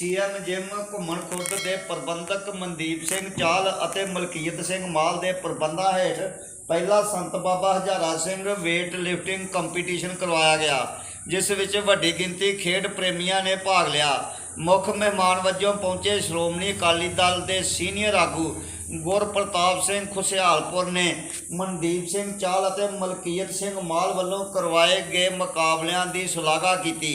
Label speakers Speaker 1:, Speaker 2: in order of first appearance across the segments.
Speaker 1: CM gym ਘੁੰਮਣ ਖੁਰਦ ਦੇ ਪ੍ਰਬੰਧਕ ਮਨਦੀਪ ਸਿੰਘ ਚਾਲ ਅਤੇ ਮਲਕੀਤ ਸਿੰਘ ਮਾਲ ਦੇ ਪ੍ਰਬੰਧਾਂ ਹੇਠ ਪਹਿਲਾ Sant Baba Hazara Singh weight lifting competition ਕਰਵਾਇਆ ਗਿਆ, ਜਿਸ ਵਿੱਚ ਵੱਡੀ ਗਿਣਤੀ ਖੇਡ ਪ੍ਰੇਮੀਆਂ ਨੇ ਭਾਗ ਲਿਆ। ਮੁੱਖ ਮਹਿਮਾਨ ਵਜੋਂ ਪਹੁੰਚੇ ਸ਼੍ਰੋਮਣੀ ਅਕਾਲੀ ਦਲ ਦੇ ਸੀਨੀਅਰ ਆਗੂ ਗੁਰਪ੍ਰਤਾਪ ਸਿੰਘ ਖੁਸ਼ਹਾਲਪੁਰ ਨੇ ਮਨਦੀਪ ਸਿੰਘ ਚਾਲ ਅਤੇ ਮਲਕੀਅਤ ਸਿੰਘ ਮਾਲ ਵੱਲੋਂ ਕਰਵਾਏ ਗਏ ਮੁਕਾਬਲਿਆਂ ਦੀ ਸ਼ਲਾਘਾ ਕੀਤੀ।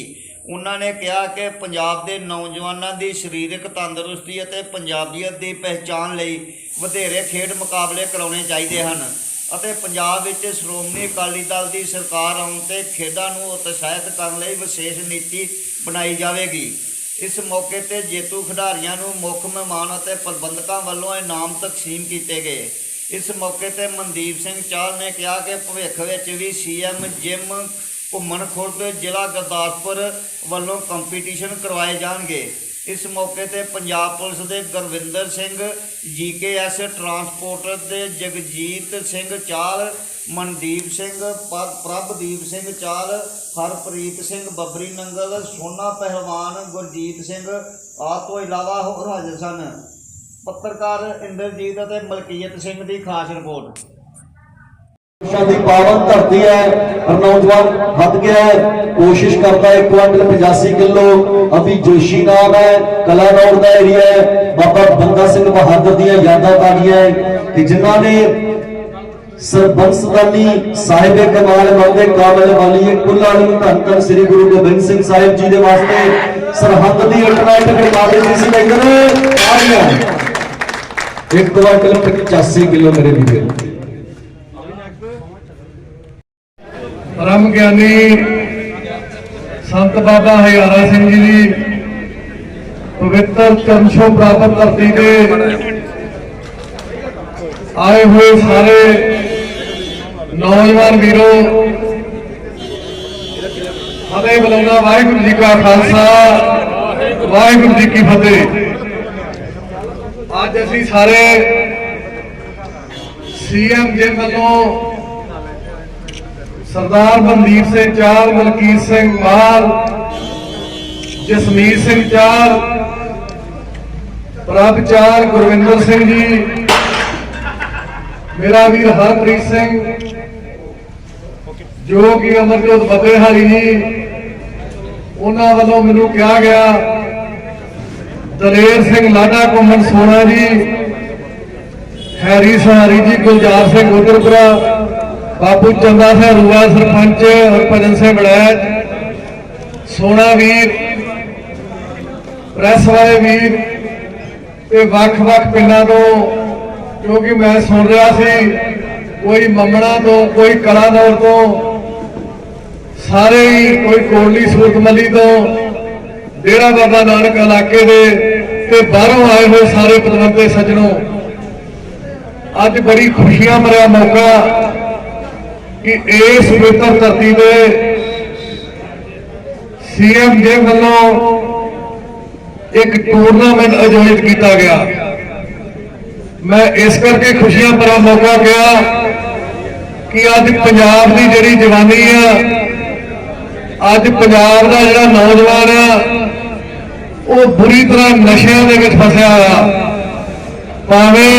Speaker 1: ਉਹਨਾਂ ਨੇ ਕਿਹਾ ਕਿ ਪੰਜਾਬ ਦੇ ਨੌਜਵਾਨਾਂ ਦੀ ਸਰੀਰਕ ਤੰਦਰੁਸਤੀ ਅਤੇ ਪੰਜਾਬੀਅਤ ਦੀ ਪਹਿਚਾਣ ਲਈ ਵਧੇਰੇ ਖੇਡ ਮੁਕਾਬਲੇ ਕਰਾਉਣੇ ਚਾਹੀਦੇ ਹਨ ਅਤੇ ਪੰਜਾਬ ਵਿੱਚ ਸ਼੍ਰੋਮਣੀ ਅਕਾਲੀ ਦਲ ਦੀ ਸਰਕਾਰ ਆਉਣ ਤੇ ਖੇਡਾਂ ਨੂੰ ਉਤਸ਼ਾਹਿਤ ਕਰਨ ਲਈ ਵਿਸ਼ੇਸ਼ ਨੀਤੀ ਬਣਾਈ ਜਾਵੇਗੀ। ਇਸ ਮੌਕੇ ਤੇ ਜੇਤੂ ਖਿਡਾਰੀਆਂ ਨੂੰ ਮੁੱਖ ਮਹਿਮਾਨ ਅਤੇ ਪ੍ਰਬੰਧਕਾਂ ਵੱਲੋਂ ਇਨਾਮ ਤਕਸੀਮ ਕੀਤੇ ਗਏ। ਇਸ ਮੌਕੇ ਤੇ ਮਨਦੀਪ ਸਿੰਘ ਚਾਹਲ ਨੇ ਕਿਹਾ ਕਿ ਭਵਿੱਖ ਵਿੱਚ ਵੀ ਸੀਐਮ ਜਿਮ ਘੁੰਮਣ ਖੁਰਦ ਜ਼ਿਲ੍ਹਾ ਗੁਰਦਾਸਪੁਰ ਵੱਲੋਂ ਕੰਪੀਟੀਸ਼ਨ ਕਰਵਾਏ ਜਾਣਗੇ। ਇਸ ਮੌਕੇ ਤੇ ਪੰਜਾਬ ਪੁਲਿਸ ਦੇ ਗੁਰਵਿੰਦਰ ਸਿੰਘ ਜੀਕੇਐਸ ਟਰਾਂਸਪੋਰਟਰ ਦੇ ਜਗਜੀਤ ਸਿੰਘ ਚਾਲ, ਮਨਦੀਪ ਸਿੰਘ ਪ- ਪ੍ਰਭਦੀਪ ਸਿੰਘ ਚਾਲ, ਹਰਪ੍ਰੀਤ ਸਿੰਘ ਬੱਬਰੀ ਨੰਗਲ, ਸੋਨਾ ਪਹਿਲਵਾਨ ਗੁਰਜੀਤ ਸਿੰਘ ਆਦਿ ਤੋਂ ਇਲਾਵਾ ਹੋਰ ਹਾਜ਼ਰ ਸਨ। ਪੱਤਰਕਾਰ ਇੰਦਰਜੀਤ ਅਤੇ ਮਲਕੀਅਤ ਸਿੰਘ ਦੀ ਖਾਸ ਰਿਪੋਰਟ।
Speaker 2: ਸ਼ਾਦੀ ਪਾਵਨ ਧਰਤੀ ਹੈ ਔਰ ਨੌਜਵਾਨ ਵੱਧ ਗਿਆ ਹੈ। ਕੋਸ਼ਿਸ਼ ਕਰਦਾ ਹੈ ਕੁਆਂਟਲ 85 ਕਿਲੋ। ਅਭੀ ਜੋਸ਼ੀ ਨਾਮ ਹੈ ਕਲਾਨੌਰ ਦਾ ਏਰੀਆ ਹੈ। ਬਾਬਾ ਬੰਦਾ ਸਿੰਘ ਬਹਾਦਰ ਦੀਆਂ ਯਾਦਾਂ ਤਾਜ਼ੀਆਂ ਹੈ ਕਿ ਜਿਨ੍ਹਾਂ ਨੇ ਸਰਬੰਸਦਾਨੀ ਸਾਹਿਬ ਕਮਾਲ ਮੰਦੇ ਕਾਮਲ ਵਾਲੀ ਕੁੱਲਾਣੀ ਧੰਨ ਧੰਨ ਸ੍ਰੀ ਗੁਰੂ ਗੋਬਿੰਦ ਸਿੰਘ ਸਾਹਿਬ ਜੀ ਦੇ ਵਾਸਤੇ ਸਰਹੱਦ ਦੀ ਅਲਟਰਨੇਟਿਵ ਕਾਲਜ ਦੀ ਸਿਲੈਕਸ਼ਨ ਆ ਗਿਆ ਇੱਕ ਕੁਆਂਟਲ 85 ਕਿਲੋ ਮੇਰੇ ਵੀਰੇ।
Speaker 3: ਬ੍ਰਹਮ ਗਿਆਨੀ ਸੰਤ ਬਾਬਾ ਹਜ਼ਾਰਾ ਸਿੰਘ ਜੀ ਦੀ ਪਵਿੱਤਰ ਚਰਨ ਪ੍ਰਾਪਤ ਧਰਤੀ ਦੇ ਆਏ ਹੋਏ ਸਾਰੇ ਨੌਜਵਾਨ ਵੀਰੋ, ਫਤਿਹ ਬੁਲਾਉਣਾ ਵਾਹਿਗੁਰੂ ਜੀ ਕਾ ਖਾਲਸਾ, ਵਾਹਿਗੁਰੂ ਜੀ ਕੀ ਫਤਿਹ। ਅੱਜ ਅਸੀਂ ਸਾਰੇ ਸੀਐਮ ਜੀ ਵੱਲੋਂ ਸਰਦਾਰ ਮਨਦੀਪ ਸਿੰਘ ਚਾਲ ਮਲਕੀਤ ਸਿੰਘ ਮਾਲ, ਜਸਮੀਤ ਸਿੰਘ ਚਾਲ ਪ੍ਰਭ ਚਾਲ ਗੁਰਵਿੰਦਰ ਸਿੰਘ ਜੀ, ਮੇਰਾ ਵੀਰ ਹਰਪ੍ਰੀਤ ਸਿੰਘ, ਜੋ ਕਿ ਅਮਰਜੋਤ ਬੱਬੇਹਾਰੀ ਜੀ, ਉਹਨਾਂ ਵੱਲੋਂ ਮੈਨੂੰ ਕਿਹਾ ਗਿਆ, ਦਲੇਰ ਸਿੰਘ ਲਾਡਾ ਕੁਮਨ ਸੋਨਾ ਜੀ, ਹੈਰੀ ਸਹਾਰੀ ਜੀ, ਗੁਲਜ਼ਾਰ ਸਿੰਘ ਉਦਰਪੁਰਾ ਬਾਪੂ ਚੰਦਾ ਸਿੰਘ ਰੂਆ ਸਰਪੰਚ ਹਰਭਜਨ ਸਿੰਘ ਬੜੈਚ ਸੋਨਾ ਵੀਰ, ਪ੍ਰੈਸ ਵਾਲੇ ਵੀਰ, ਤੇ ਵੱਖ-ਵੱਖ ਪਿੰਡਾਂ ਤੋਂ, ਕਿਉਂਕਿ ਮੈਂ ਸੁਣ ਰਿਹਾ ਸੀ, ਕੋਈ ਮੰਮਣਾ ਤੋਂ, ਕੋਈ ਕਲਾਨੌਰ ਤੋਂ, ਸਾਰੇ ਹੀ ਕੋਈ ਕੋਟਲੀ ਸੂਰਤਮਲੀ ਤੋਂ, ਡੇਰਾ ਬਾਬਾ ਨਾਨਕ ਇਲਾਕੇ ਦੇ, ਤੇ ਬਾਹਰੋਂ ਆਏ ਹੋਏ ਸਾਰੇ ਪਤਵੰਤੇ ਸੱਜਣੋ। ਅੱਜ ਬੜੀ ਖੁਸ਼ੀਆਂ ਭਰਿਆ ਮੌਕਾ ਕਿ ਇਸ ਪਵਿੱਤਰ ਧਰਤੀ ਦੇ ਸੀਐਮ ਦੇ ਵੱਲੋਂ ਇੱਕ ਟੂਰਨਾਮੈਂਟ ਆਯੋਜਿਤ ਕੀਤਾ ਗਿਆ। ਮੈਂ ਇਸ ਕਰਕੇ ਖੁਸ਼ੀਆਂ ਭਰਾ ਮੌਕਾ ਗਿਆ ਕਿ ਅੱਜ ਪੰਜਾਬ ਦੀ ਜਿਹੜੀ ਜਵਾਨੀ ਆ, ਅੱਜ ਪੰਜਾਬ ਦਾ ਜਿਹੜਾ ਨੌਜਵਾਨ ਆ, ਉਹ ਬੁਰੀ ਤਰ੍ਹਾਂ ਨਸ਼ਿਆਂ ਦੇ ਵਿੱਚ ਫਸਿਆ ਹੋਇਆ। ਭਾਵੇਂ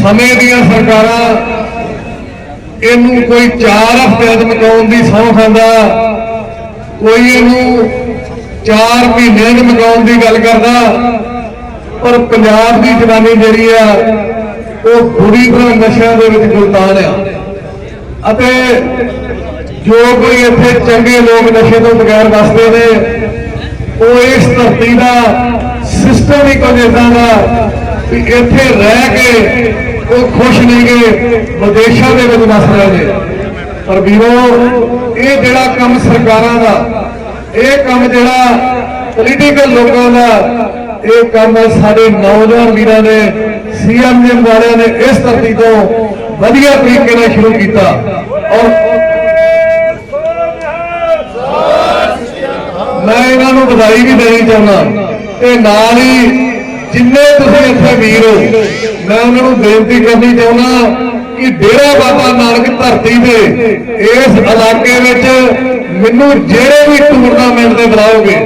Speaker 3: ਸਮੇਂ ਦੀਆਂ ਸਰਕਾਰਾਂ ਇਹਨੂੰ ਕੋਈ 4 ਹਫ਼ਤੇ ਚ ਮਕਾਉਣ ਦੀ ਸਹੁੰ ਖਾਂਦਾ। ਕੋਈ ਇਹਨੂੰ 4 ਮਹੀਨਿਆਂ ਚ ਮਕਾਉਣ ਦੀ ਗੱਲ ਕਰਦਾ। ਪਰ ਪੰਜਾਬ ਦੀ ਜਵਾਨੀ ਜਿਹੜੀ ਆ, ਉਹ ਬੁਰੀ ਤਰ੍ਹਾਂ ਨਸ਼ਿਆਂ ਦੇ ਵਿੱਚ ਗੁਲਤਾਨ ਆ। ਅਤੇ ਜੋ ਕੋਈ ਇੱਥੇ ਚੰਗੇ ਲੋਕ ਨਸ਼ੇ ਤੋਂ ਬਗੈਰ ਵਸਦੇ ਨੇ, ਉਹ ਇਸ ਧਰਤੀ ਦਾ ਸਿਸਟਮ ਹੀ ਕੁਝ ਏਦਾਂ ਦਾ ਵੀ ਇੱਥੇ ਰਹਿ ਕੇ ਉਹ ਖੁਸ਼ ਨਹੀਂਗੇ ਵਿਦੇਸ਼ਾਂ ਦੇ ਵਿੱਚ ਵਸ ਰਹੇ ਨੇ। ਪਰ ਵੀਰੋ, ਇਹ ਜਿਹੜਾ ਕੰਮ ਸਰਕਾਰਾਂ ਦਾ, ਇਹ ਕੰਮ ਜਿਹੜਾ ਪੋਲੀਟੀਕਲ ਲੋਕਾਂ ਦਾ, ਇਹ ਕੰਮ ਸਾਡੇ ਨੌਜਵਾਨ ਵੀਰਾਂ ਨੇ ਸੀਐਮ ਜੀ ਵਾਲਿਆਂ ਨੇ ਇਸ ਧਰਤੀ ਤੋਂ ਵਧੀਆ ਤਰੀਕੇ ਨਾਲ ਸ਼ੁਰੂ ਕੀਤਾ। ਔਰ ਮੈਂ ਇਹਨਾਂ ਨੂੰ ਵਧਾਈ ਵੀ ਦੇਣੀ ਚਾਹੁੰਦਾ। ਤੇ ਨਾਲ ਹੀ ਜਿੰਨੇ ਤੁਸੀਂ ਇੱਥੇ ਵੀਰ ਹੋ, ਮੈਂ ਉਹਨਾਂ ਨੂੰ ਬੇਨਤੀ ਕਰਨੀ ਚਾਹੁੰਦਾ ਕਿ ਡੇਰਾ ਬਾਬਾ ਨਾਨਕ ਧਰਤੀ ਦੇ ਇਸ ਇਲਾਕੇ ਵਿੱਚ ਮੈਨੂੰ ਜਿਹੜੇ ਵੀ ਟੂਰਨਾਮੈਂਟ ਦੇ ਬੁਲਾਓਗੇ,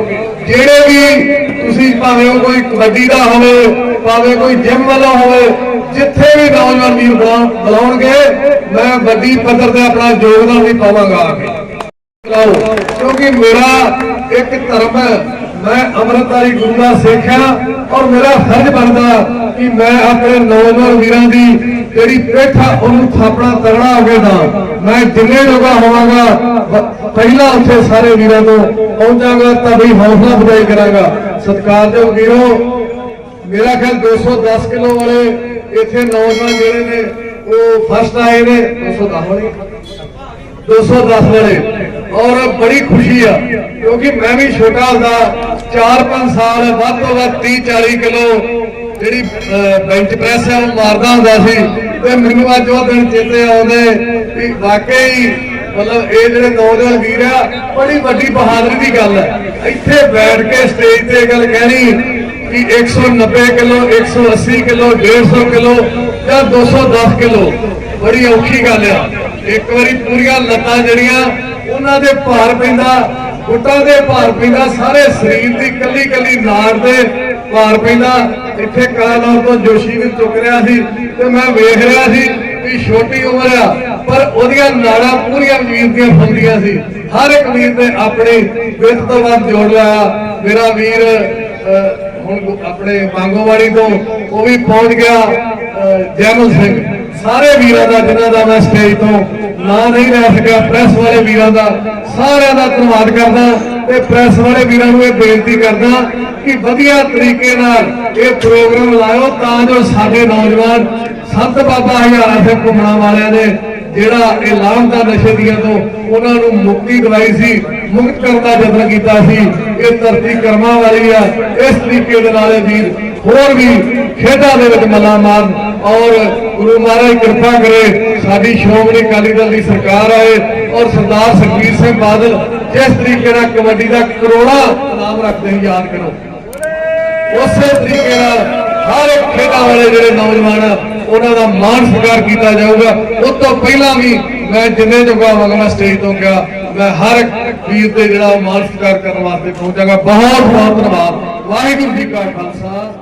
Speaker 3: ਜਿਹੜੇ ਵੀ ਤੁਸੀਂ ਭਾਵੇਂ ਉਹ ਕੋਈ ਕਬੱਡੀ ਦਾ ਹੋਵੇ, ਭਾਵੇਂ ਕੋਈ ਜਿਮ ਵਾਲਾ ਹੋਵੇ, ਜਿੱਥੇ ਵੀ ਨੌਜਵਾਨ ਵੀਰ ਬੁਲਾ- ਬੁਲਾਉਣਗੇ, ਮੈਂ ਵੱਡੀ ਪੱਧਰ ਤੇ ਆਪਣਾ ਯੋਗਦਾਨ ਵੀ ਪਾਵਾਂਗਾ। ਕਿਉਂਕਿ ਮੇਰਾ ਇੱਕ ਧਰਮ ਹੈ ਮੈਂ ਅੰਮ੍ਰਿਤਧਾਰੀ ਗੁਰੂ ਦਾ ਸਿੱਖ ਹਾਂ ਔਰ ਮੇਰਾ ਫਰਜ਼ ਬਣਦਾ ਕਿ ਮੈਂ ਆਪਣੇ ਨੌਜਵਾਨ ਵੀਰਾਂ ਦੀ ਜਿਹੜੀ ਪਿੱਠ ਆ ਉਹਨੂੰ ਥਾਪਣਾ ਤਗੜਾ ਹੋ ਕੇ ਦਾ। ਮੈਂ ਜਿੰਨੇ ਜੋਗਾ ਹੋਵਾਂਗਾ ਪਹਿਲਾਂ ਉੱਥੇ ਸਾਰੇ ਵੀਰਾਂ ਤੋਂ ਪਹੁੰਚਾਂਗਾ ਤਾਂ ਤੁਹਾਡੀ ਹੌਸਲਾ ਅਫਜ਼ਾਈ ਕਰਾਂਗਾ। ਸਤਿਕਾਰਯੋਗ ਵੀਰੋ। ਮੇਰਾ ਖਿਆਲ 210 ਕਿਲੋ ਵਾਲੇ ਇੱਥੇ ਨੌਜਵਾਨ ਜਿਹੜੇ ਨੇ, ਉਹ ਫਸਟ ਆਏ ਨੇ। 210 ਵਾਲੇ। 210 ਵਾਲੇ। ਔਰ ਬੜੀ ਖੁਸ਼ੀ ਆ, ਕਿਉਂਕਿ ਮੈਂ ਵੀ ਛੋਟਾ ਹੁੰਦਾ 4-5 ਸਾਲ, ਵੱਧ ਤੋਂ ਵੱਧ 30-40 ਕਿਲੋ ਜਿਹੜੀ ਬੈਂਚ ਪ੍ਰੈਸ ਹੈ ਉਹ ਮਾਰਦਾ ਹੁੰਦਾ ਸੀ। ਤੇ ਮੈਨੂੰ ਅੱਜ ਉਹ ਦਿਨ ਚੇਤੇ ਆਉਂਦੇ ਵੀ ਵਾਕਈ ਮਤਲਬ ਇਹ ਜਿਹੜੇ ਨੌਜਵਾਨ ਵੀਰ ਆ, ਬੜੀ ਵੱਡੀ ਬਹਾਦਰੀ ਦੀ ਗੱਲ ਹੈ ਇੱਥੇ ਬੈਠ ਕੇ ਸਟੇਜ ਤੇ ਇਹ ਗੱਲ ਕਹਿਣੀ ਕਿ 190 ਕਿਲੋ 180 ਕਿਲੋ 150 ਕਿਲੋ ਜਾਂ 210 ਕਿਲੋ, ਬੜੀ ਔਖੀ ਗੱਲ ਆ। ਇੱਕ ਵਾਰੀ ਪੂਰੀਆਂ ਲੱਤਾਂ ਜਿਹੜੀਆਂ ਉਹਨਾਂ ਦੇ ਭਾਰ ਪੈਂਦਾ, ਗੁੱਟਾਂ ਦੇ ਭਾਰ ਪੈਂਦਾ, ਸਾਰੇ ਸਰੀਰ ਦੀ ਕੱਲੀ ਕੱਲੀ ਨਾੜ ਦੇ ਭਾਰ ਪੈਂਦਾ। ਇੱਥੇ ਕਾਲਾਨੌਰ ਤੋਂ ਜੋਸ਼ੀ ਵੀ ਚੁੱਕ ਰਿਹਾ ਸੀ ਤੇ ਮੈਂ ਵੇਖ ਰਿਹਾ ਸੀ ਵੀ ਛੋਟੀ ਉਮਰ ਆ, ਪਰ ਉਹਦੀਆਂ ਨਾੜਾਂ ਪੂਰੀਆਂ ਵੀਰ ਦੀਆਂ ਫੁੱਲਦੀਆਂ ਸੀ। ਹਰ ਇੱਕ ਵੀਰ ਨੇ ਆਪਣੀ ਵਿੱਤ ਤੋਂ ਵੱਧ ਜੋੜ ਲਿਆ ਮੇਰਾ ਵੀਰ ਹੁਣ ਆਪਣੇ ਮੰਗੋਵਾੜੀ ਤੋਂ, ਉਹ ਵੀ ਪਹੁੰਚ ਗਿਆ ਜੈਮਲ ਸਿੰਘ। ਸਾਰੇ ਵੀਰਾਂ ਦਾ, ਜਿਨ੍ਹਾਂ ਦਾ ਮੈਂ ਸਟੇਜ ਤੋਂ ਨਾਂ ਨਹੀਂ ਲੈ ਸਕਿਆ ਪ੍ਰੈਸ ਵਾਲੇ ਵੀਰਾਂ ਦਾ, ਸਾਰਿਆਂ ਦਾ ਧੰਨਵਾਦ ਕਰਦਾ ਤੇ ਪ੍ਰੈਸ ਵਾਲੇ ਵੀਰਾਂ ਨੂੰ ਇਹ ਬੇਨਤੀ ਕਰਦਾ ਕਿ ਵਧੀਆ ਤਰੀਕੇ ਨਾਲ ਇਹ ਪ੍ਰੋਗਰਾਮ ਲਾਇਓ ਤਾਂ ਜੋ ਸਾਡੇ ਨੌਜਵਾਨ ਸੰਤ ਬਾਬਾ ਹਜ਼ਾਰਾ ਸਿੰਘ ਘੁੰਮਣਾ ਵਾਲਿਆਂ ਨੇ ਜਿਹੜਾ ਇਹ ਲਾਮਤਾ ਨਸ਼ੇ ਦੀਆਂ ਤੋਂ ਉਹਨਾਂ ਨੂੰ ਮੁਕਤੀ ਦਿਵਾਈ ਸੀ, ਮੁਕਤ ਕਰਨ ਦਾ ਯਤਨ ਕੀਤਾ ਸੀ, ਇਹ ਧਰਤੀ ਕਰਮਾਂ ਵਾਲੀ ਆ, ਇਸ ਤਰੀਕੇ ਦੇ ਨਾਲ ਇਹ ਵੀਰ ਹੋਰ ਵੀ ਖੇਡਾਂ ਦੇ ਵਿੱਚ ਮੱਲਾ ਮਾਰਨ ਔਰ ਗੁਰੂ ਮਹਾਰਾਜ ਕਿਰਪਾ ਕਰੇ ਸਾਡੀ ਸ਼੍ਰੋਮਣੀ ਅਕਾਲੀ ਦਲ ਦੀ ਸਰਕਾਰ ਆਏ ਔਰ ਸਰਦਾਰ ਸੁਖਬੀਰ ਸਿੰਘ ਬਾਦਲ ਜਿਸ ਤਰੀਕੇ ਨਾਲ ਕਬੱਡੀ ਦਾ ਕਰੋੜਾ ਨਾਮ ਰੱਖਦੇ ਸੀ ਯਾਦ ਕਰੋ। ਉਸੇ ਤਰੀਕੇ ਨਾਲ ਹਰ ਇੱਕ ਖੇਡਾਂ ਵਾਲੇ ਜਿਹੜੇ ਨੌਜਵਾਨ ਆ, ਉਹਨਾਂ ਦਾ ਮਾਣ ਸਤਿਕਾਰ ਕੀਤਾ ਜਾਊਗਾ। ਉਸ ਤੋਂ ਪਹਿਲਾਂ ਵੀ ਮੈਂ ਜਿੰਨੇ ਜੋਗਾ ਵਗਣਾ ਸਟੇਜ ਤੋਂ ਗਿਆ ਮੈਂ ਹਰ ਇੱਕ ਵੀਰ ਤੇ ਜਿਹੜਾ ਮਾਣ ਸਤਿਕਾਰ ਕਰਨ ਵਾਸਤੇ ਪਹੁੰਚਾਂਗਾ। ਬਹੁਤ ਬਹੁਤ ਧੰਨਵਾਦ। ਵਾਹਿਗੁਰੂ ਜੀ ਕਾ ਖਾਲਸਾ।